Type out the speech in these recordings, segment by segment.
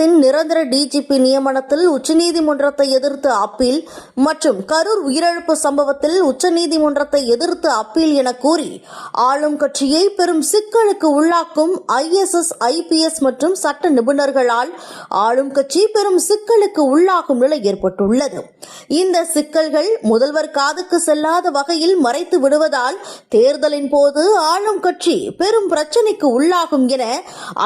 தமிழகத்தின் நிரந்தர டிஜிபி நியமனத்தில் உச்சநீதிமன்றத்தை எதிர்த்து அப்பீல் மற்றும் கரூர் உயிரிழப்பு சம்பவத்தில் உச்சநீதிமன்றத்தை எதிர்த்து அப்பீல் என கூறி ஆளும் கட்சியை பெரும் சிக்கலுக்கு உள்ளாக்கும் ஐஎஸ்எஸ் ஐபிஎஸ் மற்றும் சட்ட நிபுணர்களால் ஆளும் கட்சி பெரும் சிக்கலுக்கு உள்ளாகும் நிலை ஏற்பட்டுள்ளது. இந்த சிக்கல்கள் முதல்வர் காதுக்கு செல்லாத வகையில் மறைத்து விடுவதால் தேர்தலின் போது ஆளும் கட்சி பெரும் பிரச்சினைக்கு உள்ளாகும் என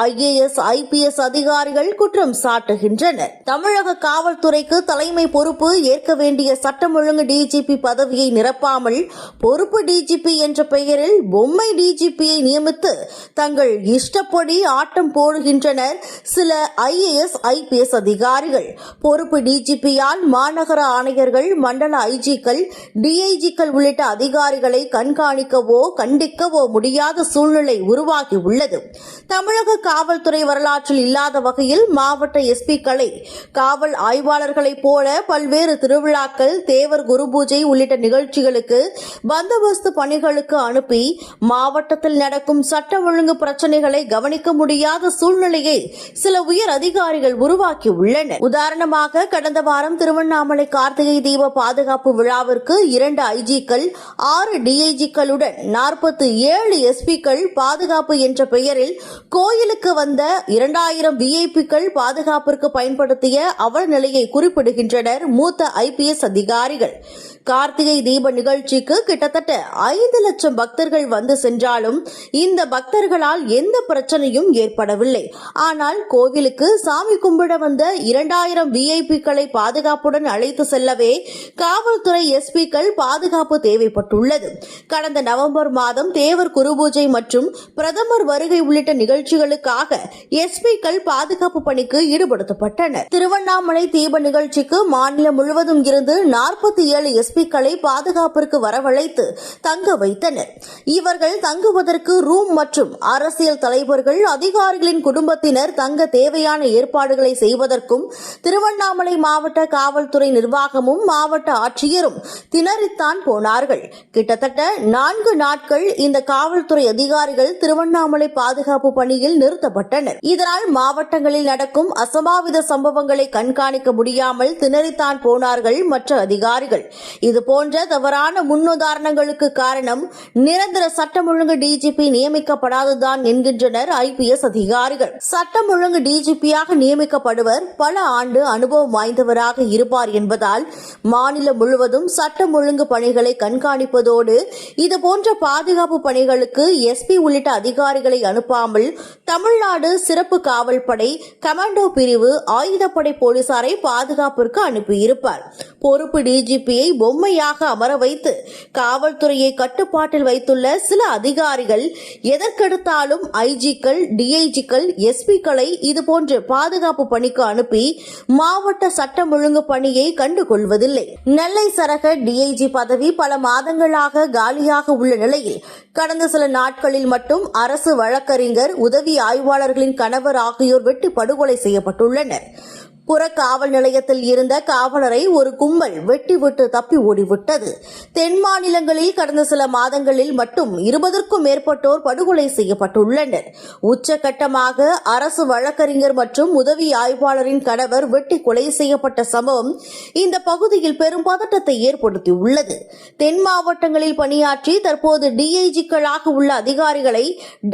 ஐஏஎஸ் ஐபிஎஸ் அதிகாரிகள் குற்றம் குற்றம் சாட்டுகின்றனர் தமிழக காவல்துறைக்கு தலைமை பொறுப்பு ஏற்க வேண்டிய சட்டம் ஒழுங்கு டிஜிபி பதவியை நிரப்பாமல் பொறுப்பு டிஜிபி என்ற பெயரில் பொம்மை டிஜிபியை நியமித்து தங்கள் இஷ்டப்படி ஆட்டம் போடுகின்றனர் சில ஐஏஎஸ் ஐபிஎஸ் அதிகாரிகள். பொறுப்பு டிஜிபியால் மாநகர ஆணையர்கள் மண்டல ஐஜிக்கள் டிஐஜிக்கள் உள்ளிட்ட அதிகாரிகளை கண்காணிக்கவோ கண்டிக்கவோ முடியாத சூழ்நிலை உருவாகி உள்ளது. தமிழக காவல்துறை வரலாற்றில் இல்லாத வகையில் மா மாவட்ட எஸ்பிக்களை காவல் ஆய்வாளர்களைப் போல பல்வேறு திருவிழாக்கள் தேவர் குரு பூஜை உள்ளிட்ட நிகழ்ச்சிகளுக்கு பந்தோபஸ்து பணிகளுக்கு அனுப்பி மாவட்டத்தில் நடக்கும் சட்ட ஒழுங்கு பிரச்சனைகளை கவனிக்க முடியாத சூழ்நிலையை சில உயர் அதிகாரிகள் உருவாக்கியுள்ளனர் உதாரணமாக கடந்த வாரம் திருவண்ணாமலை கார்த்திகை தீப பாதுகாப்பு விழாவிற்கு இரண்டு ஐஜிக்கள் ஆறு டிஐஜிக்களுடன் நாற்பத்தி ஏழு எஸ்பிக்கள் பாதுகாப்பு என்ற பெயரில் கோயிலுக்கு வந்த இரண்டாயிரம் விஐபிக்கள் பாதுகாப்பிற்கு பயன்படுத்திய அவல நிலையை குறிப்பிடுகின்றனர் மூத்த ஐபிஎஸ் அதிகாரிகள். கார்த்திகை தீப நிகழ்ச்சிக்கு கிட்டத்தட்ட ஐந்து லட்சம் பக்தர்கள் வந்து சென்றாலும் இந்த பக்தர்களால் எந்த பிரச்சனையும் ஏற்படவில்லை. ஆனால் கோவிலுக்கு சாமி கும்பிட வந்த இரண்டாயிரம் விஐபிக்களை பாதுகாப்புடன் அழைத்து செல்லவே காவல்துறை எஸ்பிக்கள் பாதுகாப்பு தேவைப்பட்டுள்ளது. கடந்த நவம்பர் மாதம் தேவர் குருபூஜை மற்றும் பிரதமர் வருகை உள்ளிட்ட நிகழ்ச்சிகளுக்காக எஸ்பிக்கள் பாதுகாப்பு பணிக்கு ஈடுபடுத்தப்பட்டனர். திருவண்ணாமலை தீப நிகழ்ச்சிக்கு மாநிலம் முழுவதும் இருந்து நாற்பத்தி ஏழு எஸ்பிக்களை பாதுகாப்பிற்கு வரவழைத்து தங்க வைத்தனர். இவர்கள் தங்குவதற்கு ரூம் மற்றும் அரசியல் தலைவர்கள் அதிகாரிகளின் குடும்பத்தினர் தங்க தேவையான ஏற்பாடுகளை செய்வதற்கும் திருவண்ணாமலை மாவட்ட காவல்துறை நிர்வாகமும் மாவட்ட ஆட்சியரும் திணறித்தான் போனார்கள். கிட்டத்தட்ட நான்கு நாட்கள் இந்த காவல்துறை அதிகாரிகள் திருவண்ணாமலை பாதுகாப்பு பணியில் நிறுத்தப்பட்டனர். இதனால் மாவட்டங்களில் நடக்கும் அசம்பாவித சம்பவங்களை கண்காணிக்க முடியாமல் திணறித்தான் போனார்கள் மற்ற அதிகாரிகள். இதுபோன்ற தவறான முன்னுதாரணங்களுக்கு காரணம் நிரந்தர சட்டம் ஒழுங்கு டிஜிபி நியமிக்கப்படாததுதான் என்கின்றனர் ஐபிஎஸ் அதிகாரிகள். சட்டம் ஒழுங்கு டிஜிபியாக நியமிக்கப்படுவர் பல ஆண்டு அனுபவம் வாய்ந்தவராக இருப்பார் என்பதால் மாநிலம் முழுவதும் சட்டம் ஒழுங்கு பணிகளை கண்காணிப்பதோடு இதுபோன்ற பாதுகாப்பு பணிகளுக்கு எஸ்பி உள்ளிட்ட அதிகாரிகளை அனுப்பாமல் தமிழ்நாடு சிறப்பு காவல் படை கமாண்டோ பிரிவு ஆயுதப்படை போலீசாரை பாதுகாப்பிற்கு அனுப்பியிருப்பார். பொறுப்பு டிஜிபியை பொம்மையாக அமர வைத்து காவல்துறையை கட்டுப்பாட்டில் வைத்துள்ள சில அதிகாரிகள் எதற்கெடுத்தாலும் ஐஜிக்கள் டிஐஜிக்கள் எஸ்பிக்களை இதுபோன்ற பாதுகாப்பு பணிக்கு அனுப்பி மாவட்ட சட்டம் ஒழுங்கு பணியை கண்டுகொள்வதில்லை. நெல்லை சரக டிஐஜி பதவி பல மாதங்களாக காலியாக உள்ள நிலையில் கடந்த சில நாட்களில் மட்டும் அரசு வழக்கறிஞர் உதவி ஆய்வாளர்களின் கணவர் ஆகியோர் வெட்டி படுகொலை செய்யப்பட்டுள்ளனர். புற காவல் நிலையத்தில் இருந்த காவலரை ஒரு கும்பல் வெட்டிவிட்டு தப்பி ஓடிவிட்டது. தென் மாநிலங்களில் கடந்த சில மாதங்களில் மட்டும் இருபதற்கும் மேற்பட்டோர் படுகொலை செய்யப்பட்டுள்ளனர். உச்சகட்டமாக அரசு வழக்கறிஞர் மற்றும் உதவி ஆய்வாளரின் கணவர் வெட்டி கொலை செய்யப்பட்ட சம்பவம் இந்த பகுதியில் பெரும் பதட்டத்தை ஏற்படுத்தியுள்ளது. தென் மாவட்டங்களில் பணியாற்றி தற்போது டிஐஜிக்களாக உள்ள அதிகாரிகளை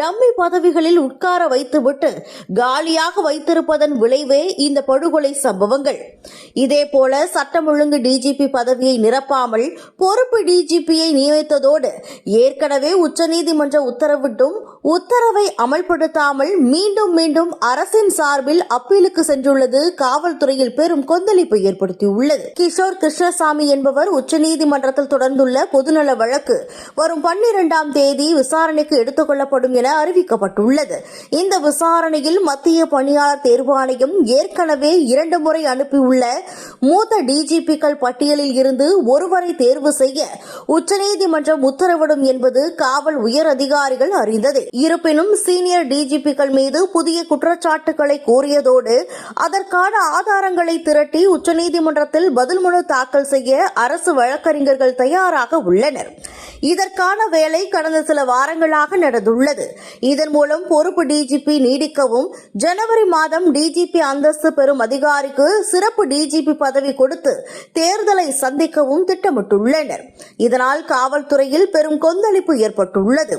டம்மி பதவிகளில் உட்கார வைத்துவிட்டு காலியாக வைத்திருப்பதன் விளைவே இந்த படுகொலை சம்பவங்கள். இதேபோல சட்டம் ஒழுங்கு டிஜிபி பதவியை நிரப்பாமல் பொறுப்பு டிஜிபியை நியமித்ததோடு ஏற்கனவே உச்சநீதிமன்ற உத்தரவிட்டும் உத்தரவை அமல்படுத்தாமல் மீண்டும் மீண்டும் அரசின் சார்பில் அப்பீலுக்கு சென்றுள்ளது காவல்துறையில் பெரும் கொந்தளிப்பை ஏற்படுத்தியுள்ளது. கிஷோர் கிருஷ்ணசாமி என்பவர் உச்சநீதிமன்றத்தில் தொடர்ந்துள்ள பொதுநல வழக்கு வரும் பன்னிரெண்டாம் தேதி விசாரணைக்கு எடுத்துக் கொள்ளப்படும் என அறிவிக்கப்பட்டுள்ளது. இந்த விசாரணையில் மத்திய பணியாளர் தேர்வாணையம் ஏற்கனவே இரண்டு முறை அனுப்பியுள்ள மூத்த டிஜிபிக்கள் பட்டியலில் இருந்து ஒருவரை தேர்வு செய்ய உச்சநீதிமன்றம் உத்தரவிடும் என்பது காவல் உயர் அதிகாரிகள் அறிந்தது. இருப்பினும் சீனியர் டிஜிபிக்கள் மீது புதிய குற்றச்சாட்டுகளை கோரியதோடு அதற்கான ஆதாரங்களை திரட்டி உச்சநீதிமன்றத்தில் பதில் மனு தாக்கல் செய்ய அரசு வழக்கறிஞர்கள் தயாராக உள்ளனர். இதற்கான வேலை கடந்த சில வாரங்களாக நடந்துள்ளது. இதன் மூலம் பொறுப்பு டிஜிபி நீடிக்கவும் ஜனவரி மாதம் டிஜிபி அந்தஸ்து பெறும் அதிகாரிக்கு சிறப்பு டிஜிபி பதவி கொடுத்து தேர்தலை சந்திக்கவும் திட்டமிட்டுள்ளனர். இதனால் காவல்துறையில் பெரும் கொந்தளிப்பு ஏற்பட்டுள்ளது.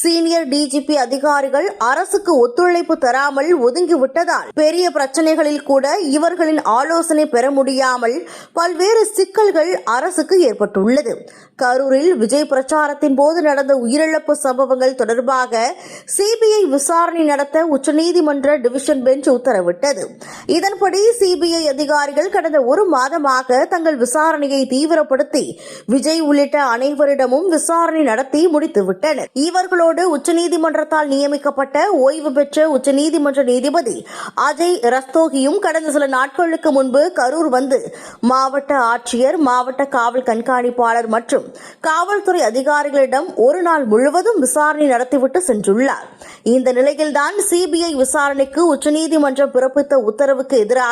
சீனியர் டிஜிபி அதிகாரிகள் அரசுக்கு ஒத்துழைப்பு தராமல் ஒதுங்கிவிட்டதால் பெரிய பிரச்சனைகளில் கூட இவர்களின் ஆலோசனை பெற முடியாமல் பல்வேறு சிக்கல்கள் அரசுக்கு ஏற்பட்டுள்ளது. கரூரில் விஜய் பிரச்சாரத்தின் போது நடந்த உயிரிழப்பு சம்பவங்கள் தொடர்பாக சிபிஐ விசாரணை நடத்த உச்சநீதிமன்ற டிவிஷன் பெஞ்ச் உத்தரவிட்டது. இதன்படி சிபிஐ அதிகாரிகள் கடந்த ஒரு மாதமாக தங்கள் விசாரணையை தீவிரப்படுத்தி விஜய் உள்ளிட்ட அனைவரிடமும் விசாரணை நடத்தி முடித்துவிட்டனர். இவர்களோடு உச்சநீதிமன்றத்தால் நியமிக்கப்பட்ட ஓய்வு பெற்ற உச்சநீதிமன்ற நீதிபதி அஜய் ரஸ்தோகியும் கடந்த சில நாட்களுக்கு முன்பு கரூர் வந்து மாவட்ட ஆட்சியர் மாவட்ட காவல் கண்காணிப்பாளர் மற்றும் காவல்துறை அதிகாரிகளிடம் ஒரு நாள் முழுவதும் விசாரணை நடத்திவிட்டு சென்றுள்ளார். இந்த நிலையில்தான் சிபிஐ விசாரணைக்கு உச்சநீதிமன்றம் பிறப்பித்த உத்தரவுக்கு எதிராக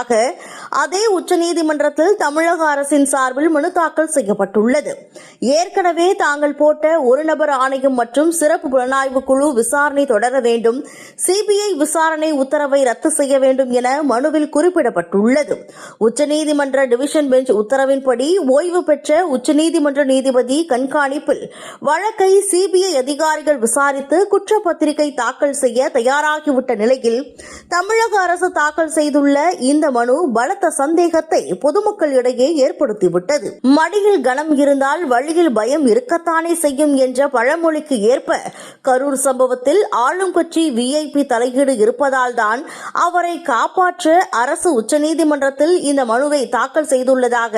அதே உச்சநீதிமன்றத்தில் தமிழக அரசின் சார்பில் மனு தாக்கல் செய்யப்பட்டுள்ளது. ஏற்கனவே தாங்கள் போட்ட ஒரு நபர் ஆணையம் மற்றும் சிறப்பு புலனாய்வு குழு விசாரணை தொடர வேண்டும். சிபிஐ விசாரணை உத்தரவை ரத்து செய்ய வேண்டும் என மனுவில் குறிப்பிடப்பட்டுள்ளது. உச்சநீதிமன்ற டிவிஷன் பெஞ்ச் உத்தரவின்படி ஓய்வு பெற்ற உச்சநீதிமன்ற நீதிபதி கண்காணிப்பில் வழக்கை சிபிஐ அதிகாரிகள் விசாரித்து குற்றப்பத்திரிகை தாக்கல் செய்ய தயாராகிவிட்ட நிலையில் தமிழக அரசு தாக்கல் செய்துள்ள இந்த மனு பலத்த சந்தேகத்தை பொதுமக்களிடையே ஏற்படுத்திவிட்டது. மடியில் கனம் இருந்தால் வழியில் பயம் இருக்கத்தானே செய்யும் என்ற பழமொழிக்கு ஏற்ப கரூர் சம்பவத்தில் ஆளும் கட்சி விஐபி தலையீடு இருப்பதால் தான் அவரை காப்பாற்ற அரசு உச்சநீதிமன்றத்தில் இந்த மனுவை தாக்கல் செய்துள்ளதாக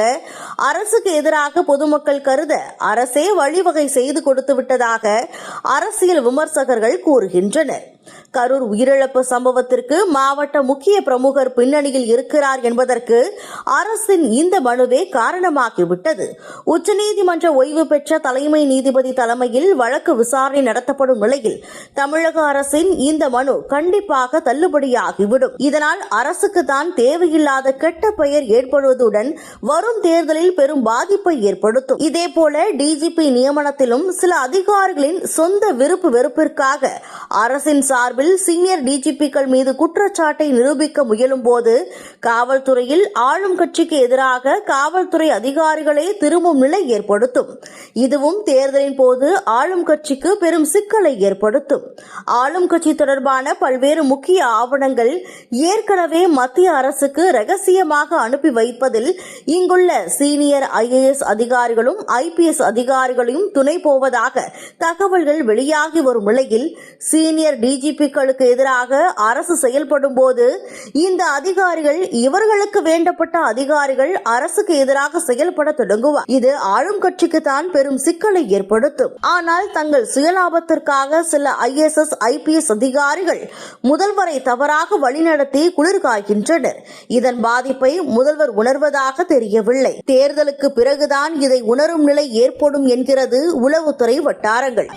அரசுக்கு எதிராக பொதுமக்கள் கருத அரசே வழிவகை செய்து கொடுத்து விட்டதாக அரசியல் விமர்சகர்கள் கூறுகின்றனர். கரூர் உயிரிழப்பு சம்பவத்திற்கு மாவட்ட முக்கிய பிரமுகர் பின்னணியில் இருக்கிறார் என்பதற்கு அரசின் இந்த மனுவே காரணமாகிவிட்டது. உச்சநீதிமன்ற ஓய்வு பெற்ற தலைமை நீதிபதி தலைமையில் வழக்கு விசாரணை நடத்தப்படும் நிலையில் தமிழக அரசின் இந்த மனு கண்டிப்பாக தள்ளுபடியாகிவிடும். இதனால் அரசுக்கு தான் தேவையில்லாத கெட்ட பெயர் ஏற்படுவதுடன் வரும் தேர்தலில் பெரும் பாதிப்பை ஏற்படுத்தும். இதேபோல டிஜிபி நியமனத்திலும் சில அதிகாரிகளின் சொந்த விருப்பு வெறுப்பிற்காக அரசின் சார்பில் சீனியர் டிஜிபிக்கள் மீது குற்றச்சாட்டை நிரூபிக்க முயலும் போது காவல்துறையில் ஆளும் கட்சிக்கு எதிராக காவல்துறை அதிகாரிகளே திரும்பும் நிலை ஏற்படுத்தும். இதுவும் தேர்தலின் போது ஆளும் கட்சிக்கு பெரும் சிக்கலை ஏற்படுத்தும். ஆளும் கட்சி தொடர்பான பல்வேறு முக்கிய ஆவணங்கள் ஏற்கனவே மத்திய அரசுக்கு ரகசியமாக அனுப்பி வைப்பதில் இங்குள்ள சீனியர் ஐஏஎஸ் அதிகாரிகளும் ஐபிஎஸ் அதிகாரிகளையும் துணை போவதாக தகவல்கள் வெளியாகி வரும் நிலையில் சீனியர் டிஜிபி குடிமக்களுக்கு எதிராக அரசு செயல்படும் போது இந்த அதிகாரிகள் இவர்களுக்கு வேண்டப்பட்ட அதிகாரிகள் அரசுக்கு எதிராக செயல்பட தொடங்குவார் இது ஆளும் கட்சிக்கு தான் பெரும் சிக்கலை ஏற்படுத்தும். ஆனால் தங்கள் சுயலாபத்திற்காக சில ஐஎஸ்எஸ் ஐபிஎஸ் அதிகாரிகள் முதல்வரை தவறாக வழிநடத்தி குளிர்காய்கின்றனர். இதன் பாதிப்பை முதல்வர் உணர்வதாக தெரியவில்லை. தேர்தலுக்கு பிறகுதான் இதை உணரும் நிலை ஏற்படும் என்கிறது உளவுத்துறை வட்டாரங்கள்.